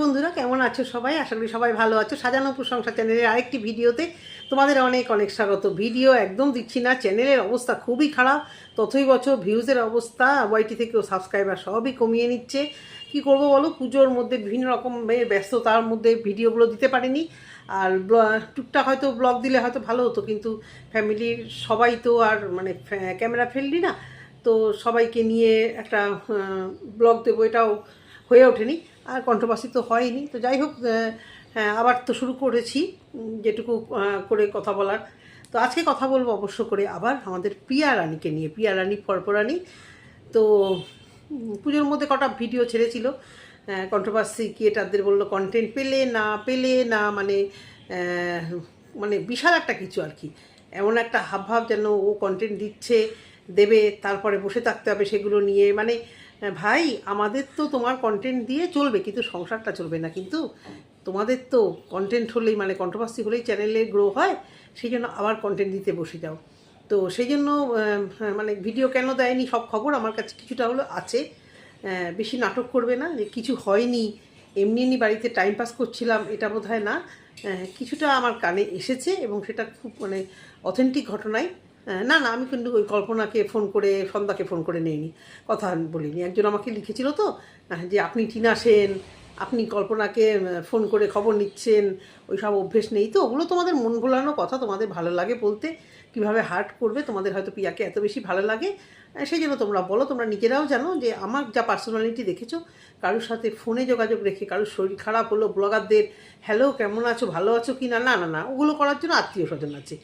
বন্ধুরা, কেমন আছো সবাই? আশা করি সবাই ভালো আছো। সাজানো প্রশংসা চ্যানেলের আরেকটি ভিডিওতে তোমাদের অনেক অনেক স্বাগত। ভিডিও একদম দিচ্ছি না, চ্যানেলের অবস্থা খুবই খারাপ। তথই বছর ভিউজের অবস্থা, ওয়াইটি থেকেও সাবস্ক্রাইবার সবই কমিয়ে নিচ্ছে। কি করব বলো? পুজোর মধ্যে বিভিন্ন রকমের ব্যস্ততার মধ্যে ভিডিওগুলো দিতে পারিনি। আর টুকটাক হয়তো ব্লগ দিলে হয়তো ভালো হতো, কিন্তু ফ্যামিলির সবাই তো আর মানে ক্যামেরা ফেললি না। তো সবাইকে নিয়ে একটা ব্লগ দেবো, এটাও হয়ে ওঠেনি, আর কন্ট্রোভার্সি তো হয়নি। তো যাই হোক হ্যাঁ আবার তো শুরু করেছি যেটুকু করে কথা বলার। তো আজকে কথা বলব অবশ্য করে আবার আমাদের প্রিয়া রানীকে নিয়ে, প্রিয়া রানী পরপরানি তো পুজোর মধ্যে কটা ভিডিও ছেড়েছিল কন্ট্রোভার্সি ক্রিয়েটারদের বলল কন্টেন্ট পেলে না পেলে না মানে মানে বিশাল একটা কিছু আর কি। এমন একটা হাবভাব যেন ও কন্টেন্ট দিচ্ছে দেবে তারপরে বসে থাকতে হবে সেগুলো নিয়ে। মানে ভাই আমাদের তো তোমার কন্টেন্ট দিয়ে চলবে কিন্তু সংসারটা চলবে না। কিন্তু তোমাদের তো কন্টেন্ট হলেই মানে কন্ট্রোভার্সি হলেই চ্যানেলে গ্রো হয় সেই জন্য আবার কন্টেন্ট দিতে বসে যাও। তো সেই জন্য মানে ভিডিও কেন দেয়নি? সব খবর আমার কাছে কিছুটা হলো আছে। বেশি নাটক করবে না যে কিছু হয়নি। এমনি এমনি বাড়িতে টাইম পাস করছিলাম এটা বোধ হয় না কিছুটা আমার কানে এসেছে এবং সেটা খুব মানে অথেন্টিক ঘটনাই। আহ, না না আমি কিন্তু ওই কল্পনাকে ফোন করে সন্ধ্যাকে ফোন করে নেইনি। কথা বলিনি। একজন আমাকে লিখেছিল তো যে আপনি টিনা সেন আপনি কল্পনাকে ফোন করে খবর নিচ্ছেন ওই সব অভ্যেস নেই তো ওগুলো তোমাদের মন ভোলানো কথা তোমাদের ভালো লাগে বলতে কীভাবে হার্ট করবে তোমাদের হয়তো পিয়াকে এত বেশি ভালো লাগে আহ, সেই জন্য তোমরা বলো তোমরা নিজেরাও জানো যে আমার যা পার্সোনালিটি দেখেছ কারোর সাথে ফোনে যোগাযোগ রেখে কারোর শরীর খারাপ হলো ব্লগারদের হ্যালো কেমন আছো? ভালো আছো কি না? না না না ওগুলো করার জন্য আত্মীয় স্বজন আছে।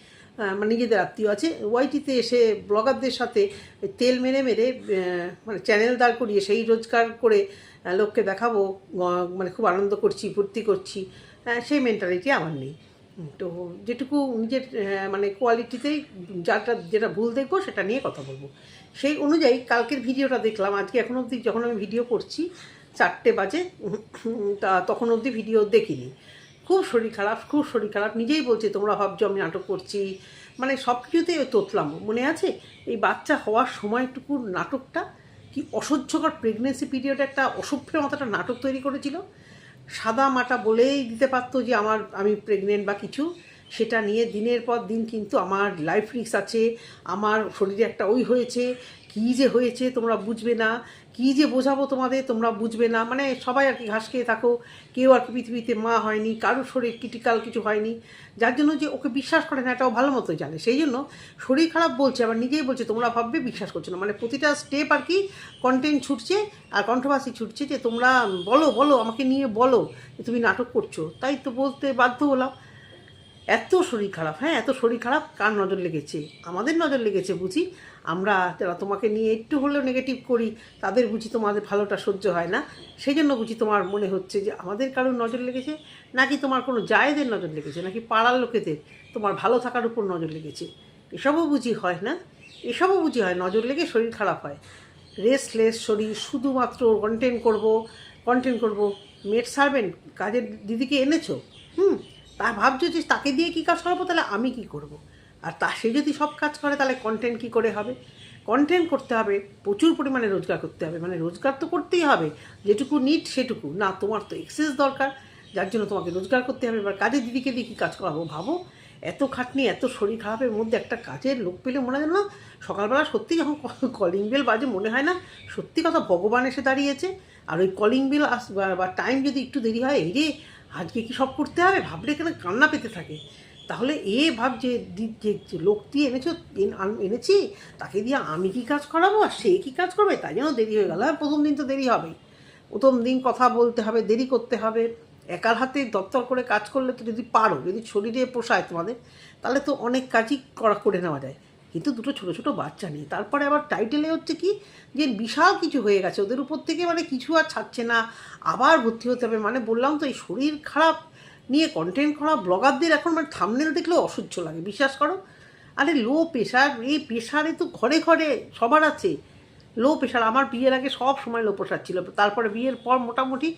মানে নিজেদের আত্মীয় আছে। ওয়াইটিতে এসে ব্লগারদের সাথে তেল মেরে মেরে মানে চ্যানেল দাঁড় করিয়ে সেই রোজগার করে লোককে দেখাবো মানে খুব আনন্দ করছি, ফুর্তি করছি সেই মেন্টালিটি আমার নেই। তো যেটুকু নিজের মানে কোয়ালিটিতেই যাটা, যেটা ভুল দেখব সেটা নিয়ে কথা বলব। সেই অনুযায়ী কালকের ভিডিওটা দেখলাম, আজকে এখন অবধি যখন আমি ভিডিও করছি, চারটে বাজে তা তখন অবধি ভিডিও দেখিনি। খুব শরীর খারাপ, খুব শরীর খারাপ। নিজেই বলছে, তোমরা ভাবছ আমি নাটক করছি? মানে সব কিছুতেই ওই তোতলাম। মনে আছে? এই বাচ্চা হওয়ার সময়টুকু নাটকটা কি অসহ্যকর প্রেগনেন্সি পিরিয়ডে একটা অসভ্যের মতো একটা নাটক তৈরি করেছিল? সাদা মাটা বলেই দিতে পারতো যে, আমার, আমি প্রেগনেন্ট বা কিছু। সেটা নিয়ে দিনের পর দিন কিন্তু আমার লাইফ রিক্স আছে, আমার শরীরে একটা ওই হয়েছে। কী যে হয়েছে তোমরা বুঝবে না, কী যে বোঝাবো তোমাদের তোমরা বুঝবে না। মানে সবাই আর কি ঘাস খেয়ে থাকো, কেউ আর কি পৃথিবীতে মা হয়নি, কারোর শরীর ক্রিটিক্যাল কিছু হয়নি। যার জন্য যে ওকে বিশ্বাস করে না, এটাও ভালো মতো জানে। সেই জন্য শরীর খারাপ বলছে, আবার নিজেই বলছে, তোমরা ভাববে বিশ্বাস করছ না। মানে প্রতিটা স্টেপ আর কি কন্টেন্ট ছুটছে আর কন্ট্রোভার্সি ছুটছে যে তোমরা বলো বলো, আমাকে নিয়ে বলো যে তুমি নাটক করছ। তাই তো বলতে বাধ্য হলাম। এত শরীর খারাপ হ্যাঁ এত শরীর খারাপ কার নজর লেগেছে? আমাদের নজর লেগেছে বুঝি? আমরা যারা তোমাকে নিয়ে একটু হলেও নেগেটিভ করি, তাদের বুঝি তোমাদের ভালোটা সহ্য হয় না। সেই জন্য বুঝি তোমার মনে হচ্ছে যে আমাদের কারোর নজর লেগেছে? নাকি তোমার কোনো জায়েদের নজর লেগেছে? নাকি পাড়ার লোকেদের? তোমার ভালো থাকার উপর নজর লেগেছে? এসবও বুঝি হয় না? এসবও বুঝি হয় নজর লেগে শরীর খারাপ হয়। রেস্টলেস শরীর শুধুমাত্র কন্টেন্ট করব কন্টেন্ট করব। মেড সার্ভেন্ট কাজের দিদিকে এনেছো? হুম তা ভাবছ যে তাকে দিয়ে কী কাজ করাবো, তাহলে আমি কি করব। আর তা সে যদি সব কাজ করে, তাহলে কন্টেন্ট কী করে হবে? কন্টেন্ট করতে হবে, প্রচুর পরিমাণে রোজগার করতে হবে। মানে রোজগার তো করতেই হবে, যেটুকু নিট সেটুকু। না, তোমার তো এক্সেস দরকার, যার জন্য তোমাকে রোজগার করতে হবে। এবার কাজের দিদিকে দিয়ে কী কাজ করাবো ভাবো? এত খাটনি, এত শরীর খারাপের মধ্যে একটা কাজের লোক পেলে মনে হয় না সকালবেলা সত্যি যখন কলিং বেল বাজে, মনে হয় না, সত্যি কথা ভগবান এসে দাঁড়িয়েছে। আর ওই কলিং বেল আস বা- টাইম যদি একটু দেরি হয়, এই রে আজকে কি সব করতে হবে? ভাবলে কেন কান্না পেতে থাকে? তাহলে এ ভাব যে যে লোকটি এনেছো এনেছি, তাকে দিয়ে আমি কি কাজ করাবো? আর সে কি কাজ করবে? তাই জন্য দেরি হয়ে গেল। হ্যাঁ প্রথম দিন তো দেরি হবে প্রথম দিন কথা বলতে হবে, দেরি করতে হবে। একার হাতে দপ্তর করে কাজ করলে তো যদি পারো, যদি শরীরে পোষায় তোমাদের, তাহলে তো অনেক কাজই করা, করে নেওয়া যায়। কিন্তু দুটো ছোটো ছোটো বাচ্চা নেই তারপরে আবার টাইটেলে হচ্ছে কি যে বিশাল কিছু হয়ে গেছে। ওদের উপর থেকে মানে কিছু আর ছাড়ছে না। আবার ভর্তি হতে হবে। মানে বললাম তো, এই শরীর খারাপ নিয়ে কন্টেন্ট খারাপ ব্লগারদের এখন মানে থামনেল দেখলেও অসহ্য লাগে। বিশ্বাস করো? আরে লো প্রেশার এই প্রেশারে তো ঘরে ঘরে সবার আছে। লো প্রেশার আমার বিয়ের আগে সব সময় লো প্রেশার ছিল। তারপরে বিয়ের পর মোটামুটি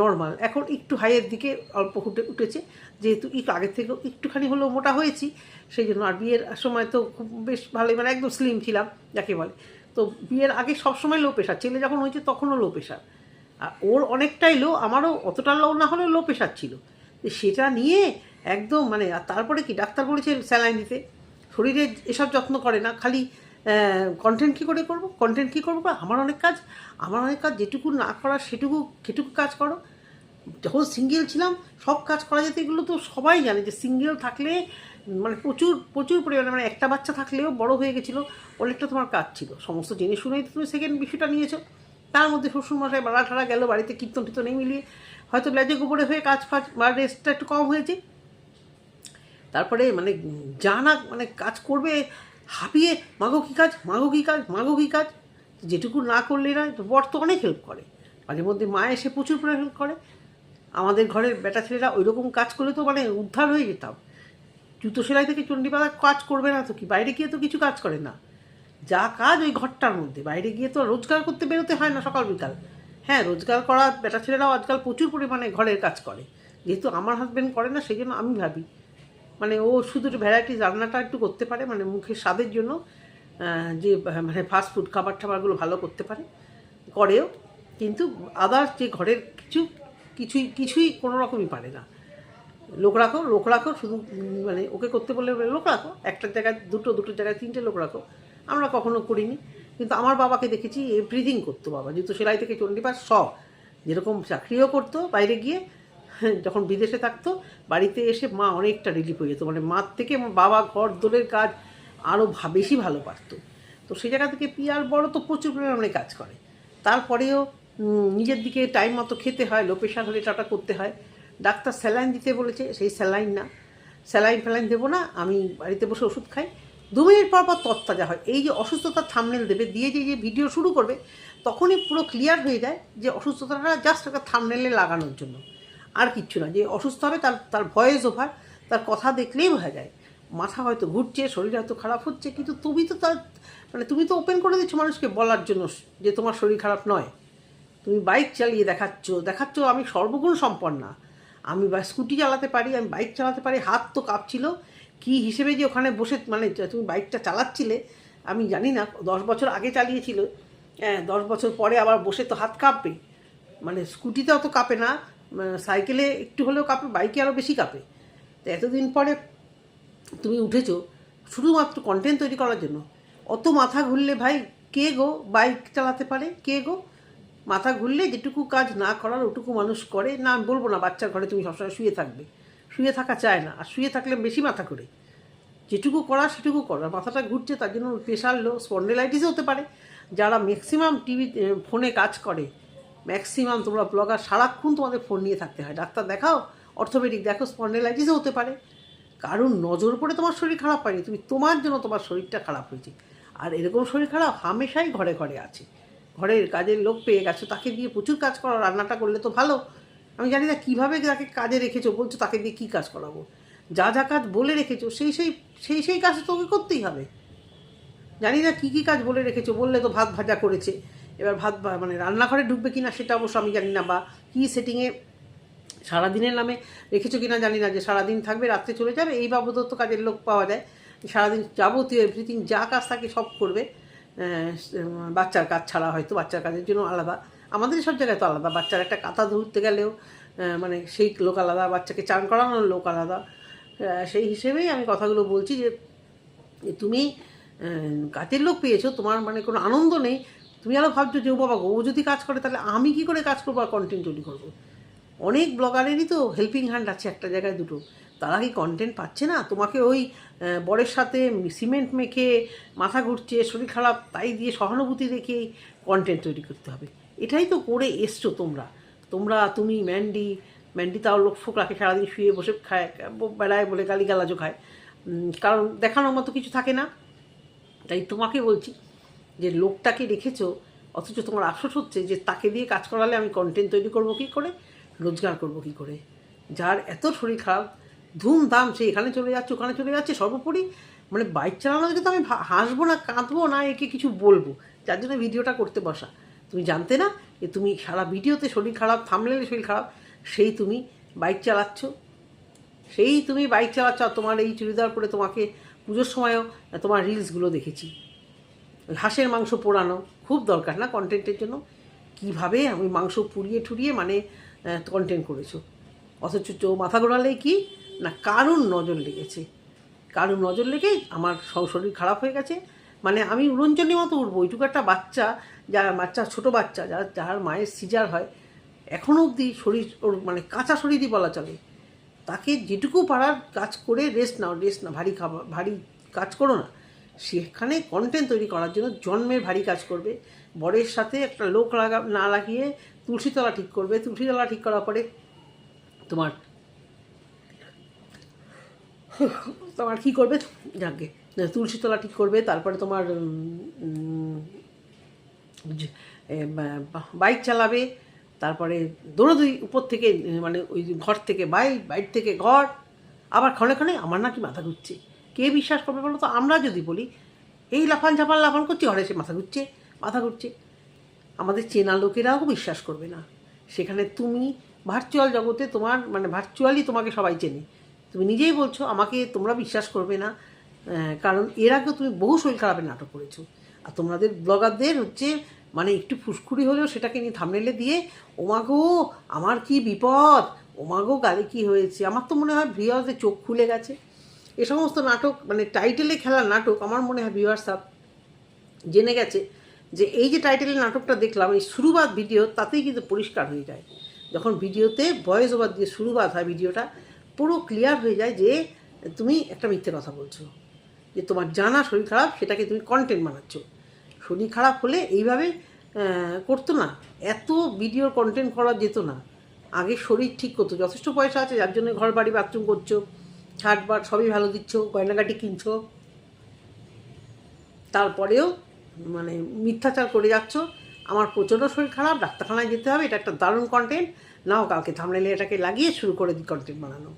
নর্মাল এখন একটু হাইয়ের দিকে অল্প উঠে উঠেছে। যেহেতু একটু আগের থেকে একটুখানি হলেও মোটা হয়েছি, সেই জন্য আর বিয়ের সময় তো খুব বেশ ভালোই মানে একদম স্লিম ছিলাম, যাকে বলে। তো বিয়ের আগে সব সময় লো প্রেশার ছেলে যখন হয়েছে তখনও লো প্রেশার আর ওর অনেকটাই লো আমারও অতটা লো না হলেও লো প্রেশার ছিল। সেটা নিয়ে একদম মানে আর তারপরে কি? ডাক্তার বলেছে স্যালাইন দিতে। শরীরে এসব যত্ন করে না, খালি কন্টেন্ট কী করে করব? কন্টেন্ট কী করব? আমার অনেক কাজ, আমার অনেক কাজ যেটুকু না করার সেটুকু সেটুকু কাজ করো। যখন সিঙ্গেল ছিলাম, সব কাজ করা যেত এগুলো তো সবাই জানে যে সিঙ্গেল থাকলে মানে প্রচুর প্রচুর পরিমাণে মানে একটা বাচ্চা থাকলেও বড় হয়ে গেছিল, অনেকটা তোমার কাজ ছিল। সমস্ত জেনে শুনেই তো তুমি সেকেন্ড বিষয়টা নিয়েছো। তার মধ্যে শ্বশুরমশাই বাড়া ঠাড়া গেল, বাড়িতে কীর্তন টীর্তন নেই মিলিয়ে। হয়তো লেজে গোবরে হয়ে কাজ ফাজ বা রেস্টটা একটু কম হয়েছে। তারপরে মানে যা না মানে কাজ করবে হাঁপিয়ে, মাগো কী কাজ? মাগো কী কাজ? মাগো কী কাজ? যেটুকু না করলে না বর তো অনেক হেল্প করে। মাঝে মধ্যে মা এসে প্রচুর পরিমাণে হেল্প করে। আমাদের ঘরের বেটা ছেলেরা ওই রকম কাজ করলে তো মানে উদ্ধার হয়ে যেতাম। জুতো সেলাই থেকে চণ্ডীপাড়া কাজ করবে না তো কি? বাইরে গিয়ে তো কিছু কাজ করে না। যা কাজ ওই ঘরটার মধ্যে। বাইরে গিয়ে তো রোজগার করতে বেরোতে হয় না সকাল বিকাল। হ্যাঁ রোজগার করা বেটা ছেলেরাও আজকাল প্রচুর পরিমাণে ঘরের কাজ করে। যেহেতু আমার হাজব্যান্ড করে না সেই জন্য আমি ভাবি মানে ও শুধু ভ্যারাইটিস রান্নাটা একটু করতে পারে মানে মুখের স্বাদের জন্য যে মানে ফাস্ট ফুড খাবার টাবারগুলো ভালো করতে পারে করেও কিন্তু আদার্স যে ঘরের কিছু কিছুই কিছুই কোনো রকমই পারে না। লোক রাখো লোক রাখো শুধু মানে ওকে করতে বলে, লোক রাখো একটা জায়গায় দুটো দুটো জায়গায় তিনটে লোক রাখো আমরা কখনো করিনি। কিন্তু আমার বাবাকে দেখেছি ব্রিদিং করতো বাবা জুতো সেলাই থেকে চণ্ডীপাঠ সব যেরকম চাকরিও করতো বাইরে গিয়ে যখন বিদেশে থাকতো, বাড়িতে এসে মা অনেকটা রিলিফ হয়ে যেত। মানে মার থেকে বাবা ঘর দোলের কাজ আরও বেশি ভালো পারতো। তো সেই জায়গা থেকে পিয়ার বড় তো প্রচুর পরিমাণে কাজ করে। তারপরেও নিজের দিকে টাইম মতো খেতে হয় লো প্রেশার হলে টাটা করতে হয়। ডাক্তার স্যালাইন দিতে বলেছে, সেই স্যালাইন না। স্যালাইন ফ্যালাইন দেবো না, আমি বাড়িতে বসে ওষুধ খাই। দু মিনিট পর পর তত্তাজা হয়। এই যে অসুস্থতার থামনেল দেবে, দিয়ে যে যে ভিডিও শুরু করবে, তখনই পুরো ক্লিয়ার হয়ে যায় যে অসুস্থতাটা জাস্ট একটা থামনেলে লাগানোর জন্য। আর কিচ্ছু না। যে অসুস্থ হবে তার তার ভয়েস ওভার তার কথা দেখলেই বোঝা যায়। মাথা হয়তো ঘুরছে, শরীর হয়তো খারাপ হচ্ছে, কিন্তু তুমি তো তার মানে তুমি তো ওপেন করে দিচ্ছ মানুষকে বলার জন্য যে তোমার শরীর খারাপ নয়। তুমি বাইক চালিয়ে দেখাচ্ছ দেখাচ্ছ আমি সর্বগুণ সম্পন্না। আমি বা স্কুটি চালাতে পারি, আমি বাইক চালাতে পারি, হাত তো কাঁপছিল। কি হিসেবে যে ওখানে বসে মানে তুমি বাইকটা চালাচ্ছিলে, আমি জানি না, দশ বছর আগে চালিয়েছিল। হ্যাঁ দশ বছর পরে আবার বসে তো হাত কাঁপবে। মানে স্কুটিতে অত কাঁপে না সাইকেলে একটু হলেও কাঁপে, বাইকে আরও বেশি কাঁপে। তো এতদিন পরে তুমি উঠেছো, শুধুমাত্র কন্টেন্ট তৈরি করার জন্য। অত মাথা ঘুরলে ভাই কে গো বাইক চালাতে পারে? কে গো? মাথা ঘুরলে যেটুকু কাজ না করার ওটুকু মানুষ করে। না, আমি বলব না বাচ্চার ঘরে তুমি সবসময় শুয়ে থাকবে। শুয়ে থাকা চায় না, আর শুয়ে থাকলে বেশি মাথা করে যেটুকু করা সেটুকু করা মাথাটা ঘুরছে তার জন্য প্রেশার লো স্পন্ডেলাইটিসও হতে পারে। যারা ম্যাক্সিমাম টিভি ফোনে কাজ করে ম্যাক্সিমাম তোমরা ব্লগার সারাক্ষণ তোমাদের ফোন নিয়ে থাকতে হয়। ডাক্তার দেখাও অর্থোপেডিক দেখো স্পন্ডেলাইটিসও হতে পারে। কারণ নজর পড়ে তোমার শরীর খারাপ হয়নি, তুমি তোমার জন্য তোমার শরীরটা খারাপ হয়েছে। আর এরকম শরীর খারাপ হামেশাই ঘরে ঘরে আছে। ঘরের কাজের লোক পেয়ে গেছো, তাকে দিয়ে প্রচুর কাজ করো, রান্নাটা করলে তো ভালো। আমি জানি না কীভাবে তাকে কাজে রেখেছো, বলছো তাকে দিয়ে কী কাজ করাবো। যা যা কাজ বলে রেখেছো, সেই সেই সেই সেই কাজ তোকে করতেই হবে। জানি না কী কী কাজ বলে রেখেছো, বললে তো ভাত ভাজা করেছে। এবার ভাত মানে রান্নাঘরে ঢুকবে কিনা সেটা অবশ্য আমি জানি না, বা কী সেটিংয়ে সারাদিনের নামে রেখেছো কিনা জানি না, যে সারাদিন থাকবে, রাত্রে চলে যাবে, এই বাবদও তো কাজের লোক পাওয়া যায়। সারাদিন যাবতীয় এভরিথিং যা কাজ থাকে সব করবে। বাচ্চার কাজ ছাড়া হয়তো বাচ্চার কাজের জন্য আলাদা। আমাদের সব জায়গায় তো আলাদা, বাচ্চার একটা কাঁথা ধরতে গেলেও মানে সেই লোক আলাদা, বাচ্চাকে চান করানোর লোক আলাদা। সেই হিসেবেই আমি কথাগুলো বলছি যে তুমি কাজের লোক পেয়েছ, তোমার মানে কোনো আনন্দ নেই তুমি আরও ভাবছ যে, ও বাবা ও যদি কাজ করে, তাহলে আমি কি করে কাজ করব আর কন্টেন্ট তৈরি করব? অনেক ব্লগারেরই তো হেল্পিং হ্যান্ড আছে একটা জায়গায় দুটো। তারা কি কন্টেন্ট পাচ্ছে না? তোমাকে ওই বরের সাথে সিমেন্ট মেখে মাথা ঘুরছে, শরীর খারাপ, তাই দিয়ে সহানুভূতি রেখেই কন্টেন্ট তৈরি করতে হবে। এটাই তো করে এসছো তোমরা। তোমরা, তুমি, ম্যান্ডি ম্যান্ডি তাও লোক ফোক রাখে সারাদিন শুয়ে বসে খায়, বেড়ায় বলে গালিগালাজও খায়। কারণ দেখানোর মতো কিছু থাকে না। তাই তোমাকে বলছি যে লোকটাকে রেখেছো, অথচ তোমার আফসোস হচ্ছে যে তাকে দিয়ে কাজ করালে আমি কন্টেন্ট তৈরি করব কী করে, রোজগার করব কী করে? যার এত শরীর খারাপ, ধুমধাম সে এখানে চলে যাচ্ছে, ওখানে চলে যাচ্ছে, সর্বোপরি মানে বাইক চালানো দেখে তো আমি হাসবো না, কাঁদবো না, একে কিছু বলব। যার জন্য ভিডিওটা করতে বসা। তুমি জানতে না যে তুমি সারা ভিডিওতে শরীর খারাপ থামলে শরীর খারাপ, সেই তুমি বাইক চালাচ্ছ। সেই তুমি বাইক চালাচ্ছ তোমার এই চুড়িদার পরে তোমাকে পুজোর সময়ও তোমার রিলসগুলো দেখেছি। হাঁসের মাংস পোড়ানো খুব দরকার, না কন্টেন্টের জন্য? কীভাবে আমি মাংস পুড়িয়ে ঠুরিয়ে মানে কন্টেন্ট করেছ? অথচ চো মাথা ঘোরালেই কি? না, কারুর নজর লেগেছে। কারুর নজর লেগে আমার শরীর খারাপ হয়ে গেছে। মানে আমি উড়নচন্ডির মতো উঠবো ওইটুকু একটা বাচ্চা, যার বাচ্চা, ছোট বাচ্চা, যার যার মায়ের সিজার হয় এখনও অবধি শরীর ওর মানে কাঁচা শরীরই বলা চলে। তাকে যেটুকু পারার কাজ করে রেস্ট নাও রেস্ট না ভারী খাবার, ভারী কাজ করো না। সেখানে কন্টেন্ট তৈরি করার জন্য জন্মের ভারী কাজ করবে। বরের সাথে একটা লোক লাগা, না লাগিয়ে তুলসীতলা ঠিক করবে। তুলসীতলা ঠিক করার পরে তোমার তোমার কী করবে? যাকে তুলসীতলা ঠিক করবে, তারপরে তোমার বাইক চালাবে, তারপরে দৌড়াদৌড়ি উপর থেকে মানে ওই ঘর থেকে বাইক বাইক থেকে ঘর, আবার ক্ষণে ক্ষণে আমার নাকি মাথা ঘুরছে। কে বিশ্বাস করবে বলো তো? আমরা যদি বলি, এই লাফান ঝাপান লাফান করছি ঘরে সে মাথা ঘুরছে মাথা ঘুরছে। আমাদের চেনা লোকেরাও বিশ্বাস করবে না। সেখানে তুমি ভার্চুয়াল জগতে তোমার মানে ভার্চুয়ালি তোমাকে সবাই চেনে। তুমি নিজেই বলছো, আমাকে তোমরা বিশ্বাস করবে না। কারণ এর আগেও তুমি বহু শরীর খারাপের নাটক করেছ। আর তোমাদের ব্লগারদের হচ্ছে মানে একটু ফুসকুড়ি হলেও সেটাকে নিয়ে থামনেলে দিয়ে, ওমাগো, আমার কি বিপদ? ওমাগো গালে কি হয়েছে? আমার তো মনে হয় ভিওয়ার্সের চোখ খুলে গেছে। এ সমস্ত নাটক মানে টাইটেলে খেলা নাটক আমার মনে হয় ভিউয়ার্স জেনে গেছে যে এই যে টাইটেলের নাটকটা দেখলাম, এই শুরুবাদ ভিডিও তাতেই কিন্তু পরিষ্কার হয়ে যায়। যখন ভিডিওতে ভয়েস ওভার দিয়ে শুরুবাদ হয় ভিডিওটা পুরো ক্লিয়ার হয়ে যায় যে তুমি একটা মিথ্যে কথা বলছো, যে তোমার জানা শরীর খারাপ, সেটাকে তুমি কন্টেন্ট বানাচ্ছ। শরীর খারাপ হলে এইভাবে করতো না। এত ভিডিওর কন্টেন্ট করা যেত না। আগে শরীর ঠিক করতো, যথেষ্ট পয়সা আছে, যার জন্য ঘর বাড়ি বাথরুম করছ। ছাট বাট সবই ভালো দিচ্ছ, গয়নাগাটি কিনছো। তারপরেও মানে মিথ্যাচার করে যাচ্ছ। আমার প্রচণ্ড শরীর খারাপ, ডাক্তারখানায় যেতে হবে, এটা একটা দারুণ কন্টেন্ট নাও কালকে থামনেলে এটাকে লাগিয়ে শুরু করে দিই কন্টেন্ট বানানো।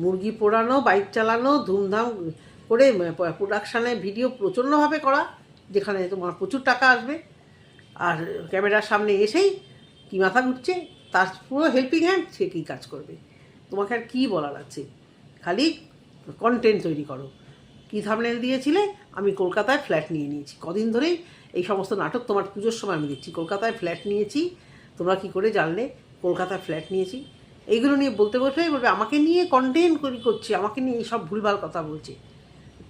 মুরগি পোড়ানো বাইক চালানো, ধুমধাম করে প্রোডাকশানে ভিডিও প্রচণ্ডভাবে করা, যেখানে তোমার প্রচুর টাকা আসবে। আর ক্যামেরার সামনে এসেই কি মাথা ঘুরছে, তার পুরো হেল্পিং হ্যান্ড সে কী কাজ করবে। তোমাকে আর কী বলার আছে? খালি কন্টেন্ট তৈরি করো। কী থামনেল দিয়েছিলে? আমি কলকাতায় ফ্ল্যাট নিয়ে নিয়েছি। কদিন ধরেই এই সমস্ত নাটক তোমার পুজোর সময় আমি দেখছি। কলকাতায় ফ্ল্যাট নিয়েছি। তোমরা কি করে জানলে? কলকাতায় ফ্ল্যাট নিয়েছি। এইগুলো নিয়ে বলতে বসলেই বলবে, আমাকে নিয়ে কন্টেন্ট করি করছি, আমাকে নিয়ে এইসব ভুলভাল কথা বলছে।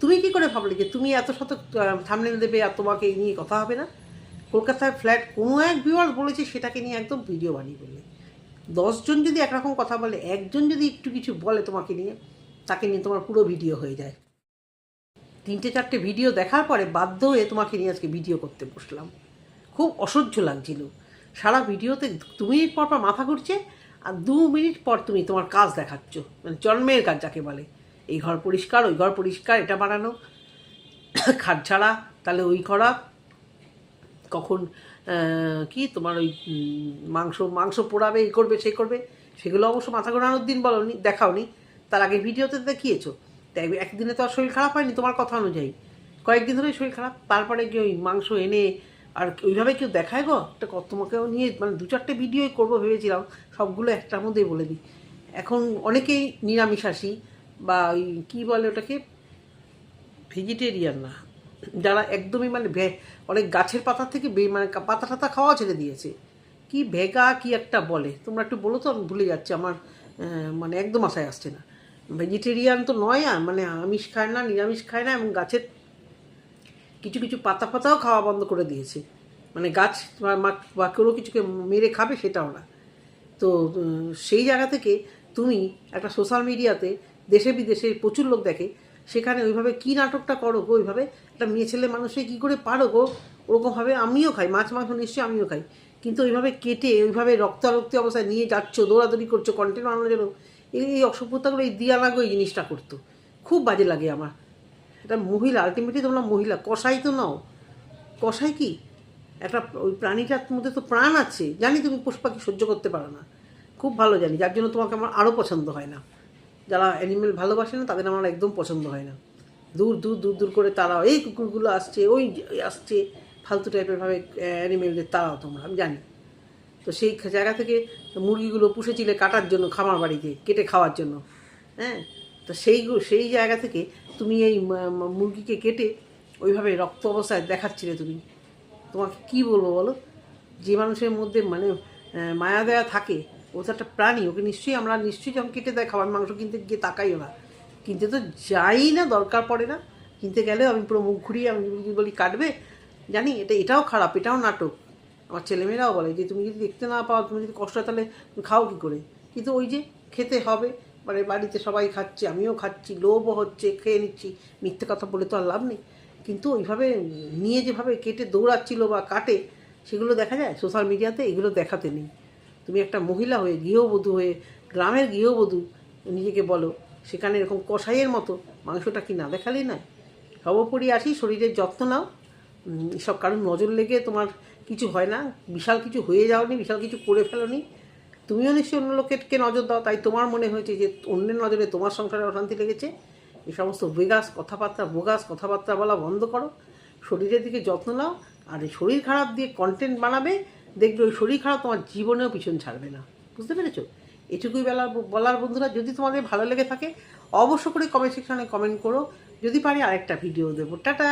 তুমি কি করে ভাবলে যে তুমি এত শত থামনেল দেবে আর তোমাকে এই নিয়ে কথা হবে না? কলকাতায় ফ্ল্যাট কোনো এক ভিউয়ার বলেছে, সেটাকে নিয়ে একদম ভিডিও বানিয়ে বললে। দশজন যদি একরকম কথা বলে, একজন যদি একটু কিছু বলে তোমাকে নিয়ে তাকে নিয়ে তোমার পুরো ভিডিও হয়ে যায়। তিনটে চারটে ভিডিও দেখার পরে বাধ্য হয়ে তোমাকে নিয়ে আজকে ভিডিও করতে বসলাম। খুব অসহ্য লাগছিল। সারা ভিডিওতে দু মিনিট পর পর মাথা ঘুরছে আর দু মিনিট পর তুমি তোমার কাজ দেখাচ্ছ। মানে জন্মের কাজ যাকে বলে। এই ঘর পরিষ্কার, ওই ঘর পরিষ্কার, এটা বানানো। খাট ছাড়া, তাহলে ওই করা। কখন কি তোমার ওই মাংস মাংস পোড়াবে এই করবে সেই করবে। সেগুলো অবশ্য মাথা ঘোরানোর দিন বলো নি দেখাওনি। তার আগে ভিডিওতে দেখিয়েছো। তাই একদিনে তো আর শরীর খারাপ হয়নি, তোমার কথা অনুযায়ী। কয়েকদিন ধরেই শরীর খারাপ, তারপরে কি ওই মাংস এনে আর ওইভাবে কেউ দেখায় গো? একটা তোমাকেও নিয়ে মানে দু চারটে ভিডিওই করব ভেবেছিলাম, সবগুলো একটার মধ্যেই বলে দিই। এখন অনেকেই নিরামিষাসী বা ওই কী বলে ওটাকে? ভেজিটেরিয়ান না। যারা একদমই মানে ভে- অনেক গাছের পাতা থেকে বে- মানে পাতা টাতা খাওয়া ছেড়ে দিয়েছে। কি ভেগা কি একটা বলে? তোমরা একটু বলো তো, আমি ভুলে যাচ্ছি, আমার মানে একদম আশায় আসছে না। ভেজিটেরিয়ান তো নয় আর মানে আমিষ খায় না, নিরামিষ খায় না, এবং গাছের কিছু কিছু পাতা পাতাও খাওয়া বন্ধ করে দিয়েছে। মানে গাছ বা- কোনো কিছুকে মেরে খাবে সেটাও না। তো সেই জায়গা থেকে তুমি একটা সোশ্যাল মিডিয়াতে দেশে বিদেশে প্রচুর লোক দেখে, সেখানে ওইভাবে কী নাটকটা করো গো, ওইভাবে একটা মেয়ে ছেলে মানুষে কী করে পারো গো, ওরকমভাবে আমিও খাই, মাছ, মাংস নিশ্চয়ই আমিও খাই। কিন্তু ওইভাবে কেটে, ওইভাবে রক্তারক্তি অবস্থায় নিয়ে যাচ্ছ, দৌড়াদৌড়ি করছ কন্টেন্ট বানানোর জন্য এই অসভ্যতাগুলো, এই দিয়ালাগো এই জিনিসটা করতো। খুব বাজে লাগে আমার। এটা মহিলা আলটিমেটলি তোমরা মহিলা কষাই তো নাও। কষাই কি? একটা ওই প্রাণীটার মধ্যে তো প্রাণ আছে। জানি তুমি পশু পাখি সহ্য করতে পারো না। খুব ভালো জানি, যার জন্য তোমাকে আমার আরও পছন্দ হয় না। যারা অ্যানিমেল ভালোবাসে না, তাদের আমার একদম পছন্দ হয় না। দূর দূর দূর দূর করে তারাও এই কুকুরগুলো আসছে, ওই আসছে। ফালতু টাইপের ভাবে অ্যানিমেলদের তারাও তোমরা, আমি জানি। তো সেই জায়গা থেকে মুরগিগুলো পুষেছিলে কাটার জন্য খামার বাড়িতে, কেটে খাওয়ার জন্য। হ্যাঁ? তো সেই সেই জায়গা থেকে তুমি এই মুরগিকে কেটে ওইভাবে রক্ত অবস্থায় দেখাচ্ছিলে তুমি। তোমাকে কি বলব বলো? যে মানুষের মধ্যে মানে মায়া দেয়া থাকে, ও তো একটা প্রাণী, ওকে নিশ্চয়ই আমরা নিশ্চয়ই যখন কেটে দেয়, খাবার মাংস কিনতে গিয়ে তাকাইও না। কিনতে তো যাই না, দরকার পড়ে না। কিনতে গেলেও আমি পুরো মুখ ঘুরিয়ে আমি বলি, কাটবে? জানি, এটা, এটাও খারাপ, এটাও নাটক। আমার ছেলেমেয়েরাও বলে যে, তুমি যদি দেখতে না পাও, তুমি যদি কষ্ট তাহলে খাও কী করে? কিন্তু ওই যে খেতে হবে মানে বাড়িতে সবাই খাচ্ছে, আমিও খাচ্ছি, লোভও হচ্ছে, খেয়ে নিচ্ছি, মিথ্যে কথা বলে তো আর লাভ নেই। কিন্তু ওইভাবে নিয়ে যেভাবে কেটে দৌড়াচ্ছিল বা কাটে, সেগুলো দেখা যায়? সোশ্যাল মিডিয়াতে এগুলো দেখাতে নেই। তুমি একটা মহিলা হয়ে, গৃহবধূ হয়ে, গ্রামের গৃহবধূ নিজেকে বলো, সেখানে এরকম কষাইয়ের মতো মাংসটা কি না দেখালেই নয়? সর্বোপরি আসি, শরীরের যত্ন নাও এসব কারণ নজর লেগে তোমার কিছু হয় না। বিশাল কিছু হয়ে যাওনি, বিশাল কিছু করে ফেলোনি। তুমিও নিশ্চয়ই অন্য লোকেরকে নজর দাও, তাই তোমার মনে হয়েছে যে অন্যের নজরে তোমার সংসারে অশান্তি লেগেছে। এই সমস্ত বেগাস কথাবার্তা, বোগাস কথাবার্তা বলা বন্ধ করো। শরীরের দিকে যত্ন নাও, আর এই শরীর খারাপ দিয়ে কন্টেন্ট বানাবে, দেখবে ওই শরীর খারাপ তোমার জীবনেও পিছন ছাড়বে না। বুঝতে পেরেছ? এটুকুই বেলা বলার বন্ধুরা, যদি তোমাদের ভালো লেগে থাকে, অবশ্য করে কমেন্ট সেকশনে কমেন্ট করো। যদি পারি আরেকটা ভিডিও দেবো। টাটা!